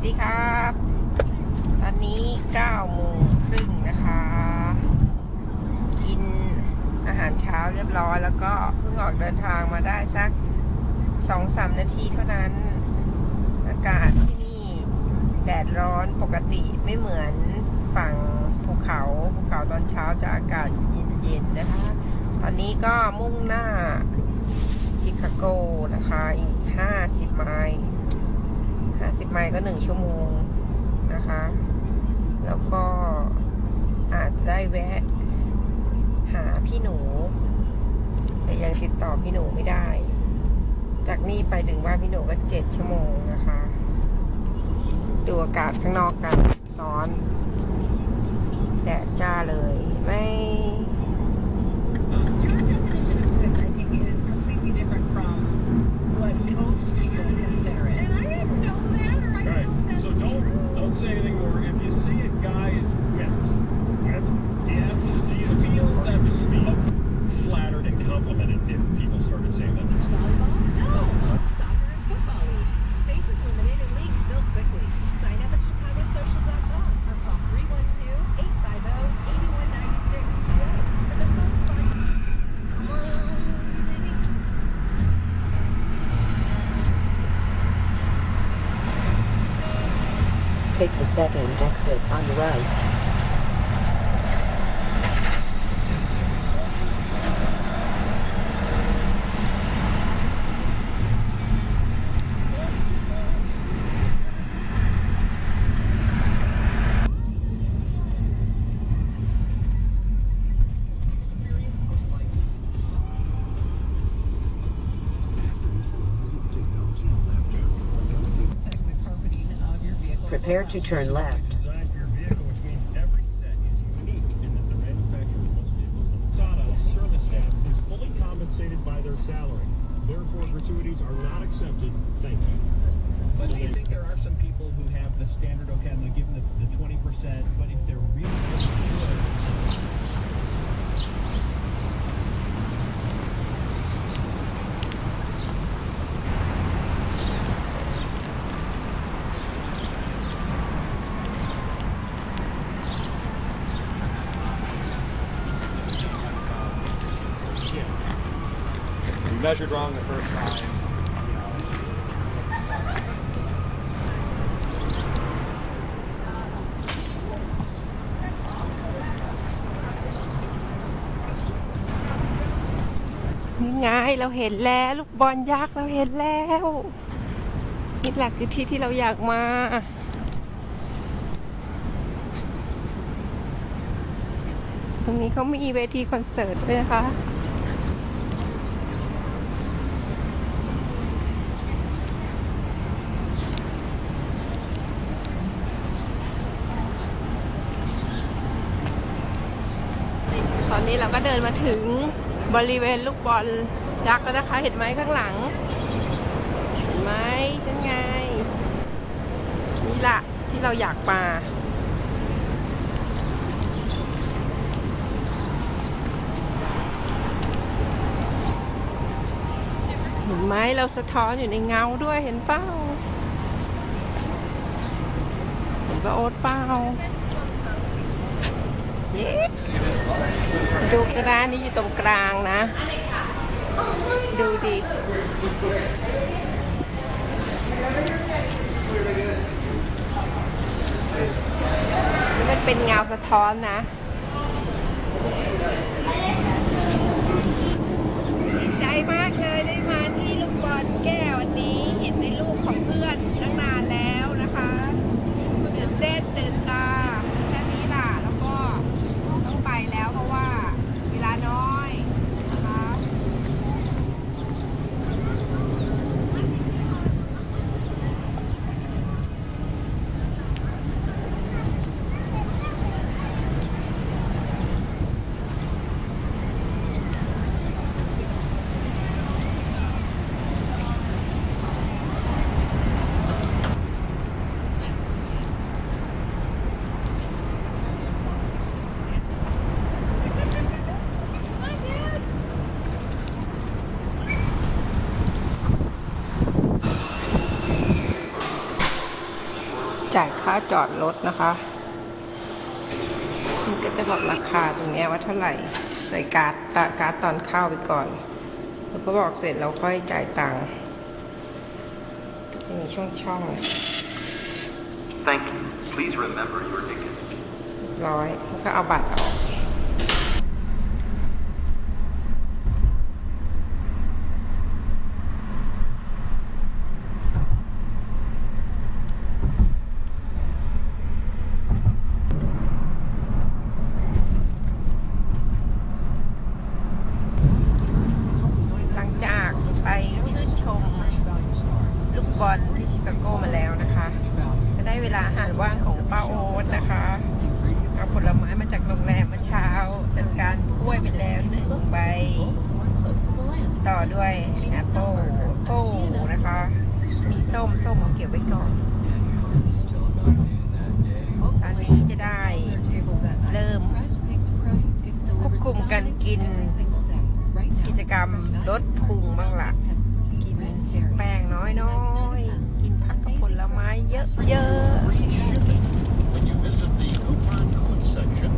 วัสดีครับ ตอนนี้9โมงครึ่งนะคะ กินอาหารเช้าเรียบร้อย แล้วก็เพิ่งออกเดินทางมาได้สัก2-3นาทีเท่านั้น อากาศที่นี่แดดร้อนปกติไม่เหมือนฝั่งภูเขาภูเขาตอนเช้าจะอากาศเย็นๆนะคะ ตอนนี้ก็มุ่งหน้าชิคาโกนะคะ อีก 50 ไมล์ 50 ไมล์ก็1ชั่วโมงนะคะ แล้วก็อาจจะได้แวะ หาพี่หนู แต่ยังติดต่อพี่หนูไม่ได้ จากนี่ไปถึงบ้านพี่หนูก็ 7 ชั่วโมงนะคะ ดูอากาศข้างนอกกันร้อน แดดจ้าเลยไม่ second exit on the right. Staff is fully compensated by their salary. Therefore, gratuities are not accepted. Thank you. Do you think there are some people who have the standard, to the, the 20%, but if they're really good, measured wrong the first time. นี่ไงเราเห็นแล้วลูกบอลยักษ์เราเห็นแล้วนี่แหละคือที่ที่เราอยากมาตรงนี้เขามีเวทีคอนเสิร์ตด้วยนะคะ นี้เราก็เดินมาถึงบริเวณลูกบอลยักษ์แล้วนะคะ เห็นไหมข้างหลัง เห็นไหมนั่นไง นี่แหละที่เราอยากมาเห็นไหมเราสะท้อนอยู่ในเงาด้วยเห็นเป้าเห็นปะโอ๊ตเป้า เย้ดูร้านนี้อยู่ตรงกลางนะ ดูดิมันเป็นเงาสะท้อนนะ ดีใจมากเลยได้มาที่ลูกบอลแก้ววันนี้ เห็นในรูปของเพื่อนตั้งนานแล้วนะคะตื่นเต้นตื่นตาแค่นี้ล่ะ แล้วก็ต้องไปแล้วเพราะว่าเวลาน้อยนะคะ น จ่ายค่าจอดรถนะคะมันก็จะบอกราคาตรงเนี้ยว่าเท่าไหร่ใส่การ์ดตะการ์ดตอนเข้าไปก่อน แล้วก็บอกเสร็จเราค่อยจ่ายตังค์ก็จะมีช่องช่องๆ Thank you. Please remember your ticket. ร้อยแล้วก็เอาบัตรออก หลังจากไปชื่นชมลูกบอลที่ชิคาโกมาแล้วนะคะ ก็ได้เวลาอาหารว่างของป้าโอ๊ตนะคะเอาผลไม้มาจากโรงแรมเมื่อเช้าจัด การกล้วยไปแล้วหนึ่งใบ ต่อด้วยแอปเปิลโอ้นะคะ มีส้ม ส้มเอาเก็บไว้ก่อน ตอนนี้จะได้เริ่มควบคุมการกิน กิจกรรมลดพุงบ้างละกินแป้งน้อยๆ กินผักกับผลไม้เยอะๆ When you visit the coupon code section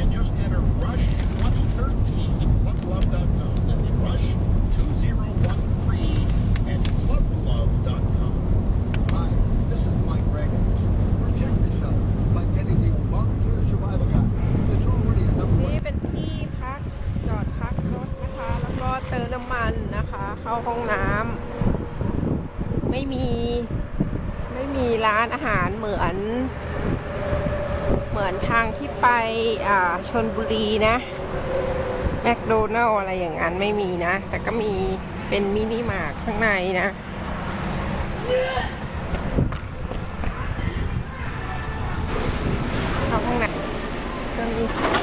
and just enter Rush 2013 at clublove.com. That's Rush 2013 at clublove.com. Hi, this is Mike Reagan. Protect yourself by getting the Obamacare Survival Guide. It's already a number นี่ one เป็นที่พักจอดพักรถนะคะ แล้วก็เติมน้ำมันนะคะ เข้าห้องน้ำไม่มีไม่มีร้านอาหารเหมือน เหมือนทางที่ไปอ่าชนบุรีนะแมคโดนัลอะไรอย่างนั้นไม่มีนะ แต่ก็มีเป็นมินิมาร์ทข้างในนะเข้าห้องน้ำก็มี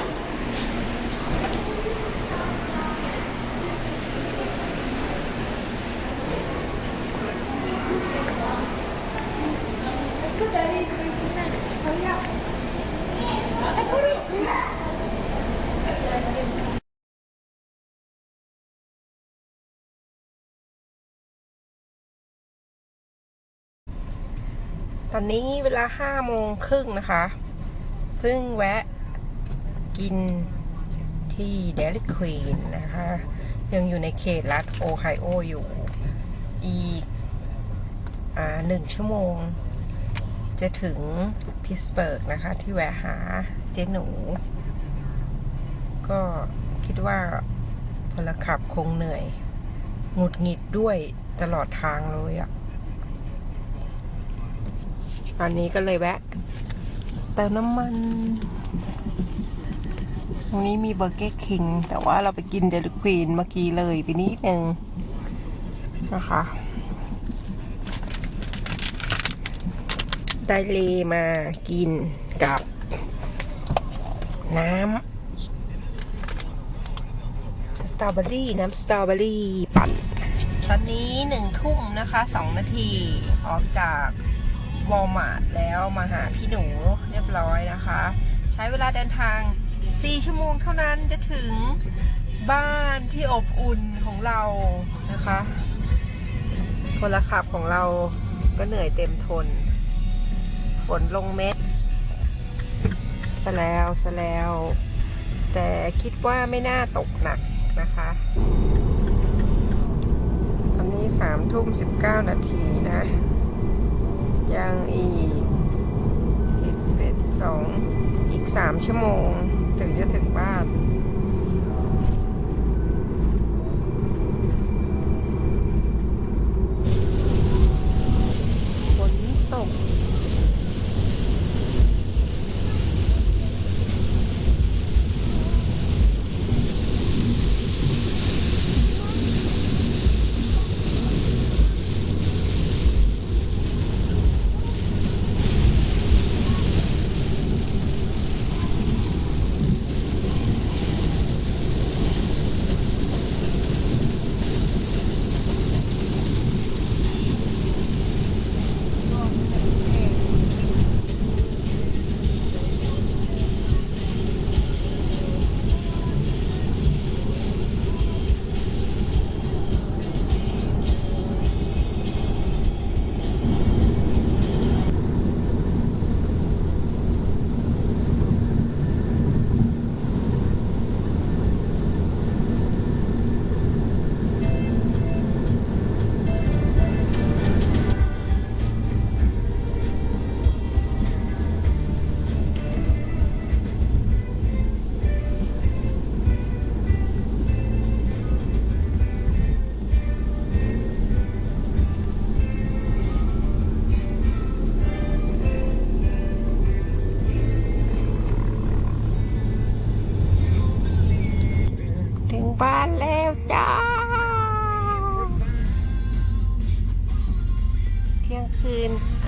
ตอนนี้เวลาห้าโมงครึ่งนะคะ เพิ่งแวะกินที่เดลิควีนนะคะ ยังอยู่ในเขตรัฐโอไฮโออยู่อีกอ่าหนึ่งชั่วโมง จะถึงพิสเบิร์กนะคะ ที่แวะหาเจ๊หนู ก็คิดว่าพลขับคงเหนื่อยหงุดหงิดด้วยตลอดทางเลยอะตอนนี้ก็เลยแวะเติมน้ำมัน ตรงนี้มีเบอร์เกอร์คิง แต่ว่าเราไปกินเดลิควีนเมื่อกี้เลยไปนิดนึงนะคะ ไดเลมากินกับ น้ำสตรอเบอรี่น้ำสตรอเบอรี่ปั่น ตอนนี้หนึ่งทุ่มนะคะสองนาทีออกจากวอลมาร์ทแล้วมาหาพี่หนูเรียบร้อยนะคะ ใช้เวลาเดินทาง 4 ชั่วโมงเท่านั้นจะถึงบ้านที่อบอุ่นของเรานะคะพลขับของเราก็เหนื่อยเต็มทน ฝนลงเม็ดซะแล้วซะแล้ว แต่คิดว่าไม่น่าตกหนักนะคะ ตอนนี้สามทุ่มสิบเก้านาทีนะ ยังอีกสิบสิบเอ็ดสิบสองอีกสามชั่วโมงถึงจะถึงบ้าน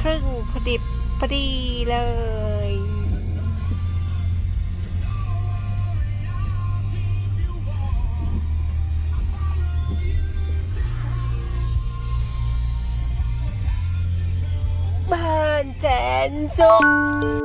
ครึ่งพอดิบพอดีเลย บ้านแสนสุข